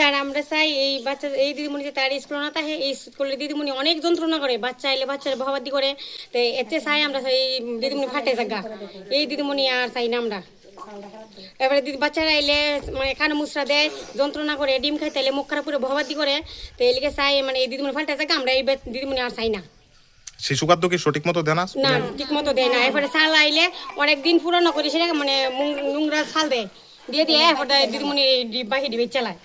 Sir আমরা চাই এই বাচ্চা এই দিদিমণি যে তার স্কুল না থাকে এই স্কুলের দিদিমণি অনেক যন্ত্রণা করে। বাচ্চা এলে বাচ্চার বহাবাদি করে। তো এতে চাই আমরা এই দিদিমণি ফাটে জায়গা এই দিদিমণি আর চাই না আমরা। এবারে দিদি বাচ্চারা এলে মানে কানে মুসরা দেয় যন্ত্রণা করে ডিম খাইতে এলে মুখ খারাপ করে বহাবাদি করে। তো এলিকে চাই মানে এই দিদিমণি ফাটে জায়গা আমরা এই দিদিমণি আর চাই না। শিশু খাদ্য কি সঠিক মতো দেন না না ঠিক মতো দেয় না। এরপরে চাল আইলে অনেক দিন পুরানো করে সেটা মানে নোংরা চাল দেয়। দিয়ে দিয়ে এরপরে দিদিমণি বাহি দিবে চালায়।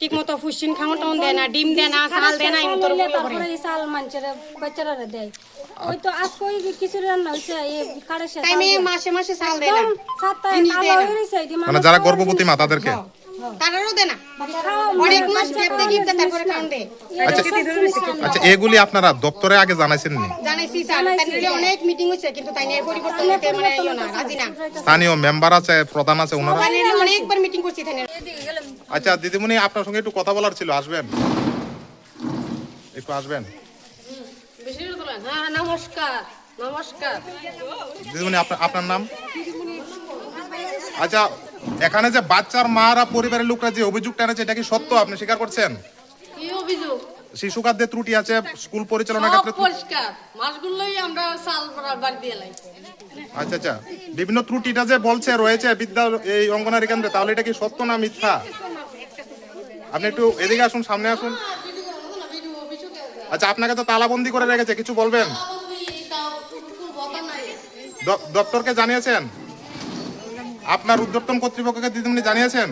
ঠিক মতো ফুসিন খাওয়া টাউন দেয় না ডিম দেয় না চাল দেয় না মতো তারপরে এই চাল বাচ্চারা দেয়। ওই তো আজকে ওই কিছু রান্না হয়েছে এই কারে সে টাইমে মাসে মাসে চাল দেয় না। সাতটা। হয়ে মানে যারা গর্ভবতী মা তাদেরকে? তারারও দেয় না? অনেক মাস গ্যাপ দিয়ে গিফট তারপরে খাওয়ান দেয়। আচ্ছা আচ্ছা এগুলি আপনারা দপ্তরে আগে জানাইছেন নি? জানাইছি স্যার তাই অনেক মিটিং কিন্তু তাই নিয়ে পরিবর্তন হতে মানে ইয়ে না রাজি না। স্থানীয় মেম্বার আছে প্রধান আছে ওনারা? অনেকবার মিটিং করছি তাই আচ্ছা দিদিমণি আপনার সঙ্গে একটু কথা বলার ছিল আসবেন? একটু আসবেন? নমস্কার নমস্কার। দিদিমণি আপনার নাম? আচ্ছা এখানে যে বাচ্চার মারা পরিবারের লোকরা যে অভিযোগটা এনেছে এটা কি সত্য? আপনি স্বীকার করছেন? কি অভিযোগ? শিশু খাদ্যে ত্রুটি আছে স্কুল পরিচালনার সব ক্ষেত্রে পরিষ্কার। মাসগুলোই আমরা চাল বাড়ি দিয়ে লাই আচ্ছা আচ্ছা। বিভিন্ন ত্রুটিটা যে বলছে রয়েছে বিদ্যা এই অঙ্গনারী কেন্দ্রে তাহলে এটা কি সত্য না মিথ্যা? আপনি একটু এদিকে আসুন, সামনে আসুন। আচ্ছা আপনাকে তো তালাবন্দি করে রেখেছে, কিছু বলবেন? দপ্তরকে জানিয়েছেন? আপনার উদ্যোক্তম কর্তৃপক্ষকে দিদিমণি জানিয়েছেন?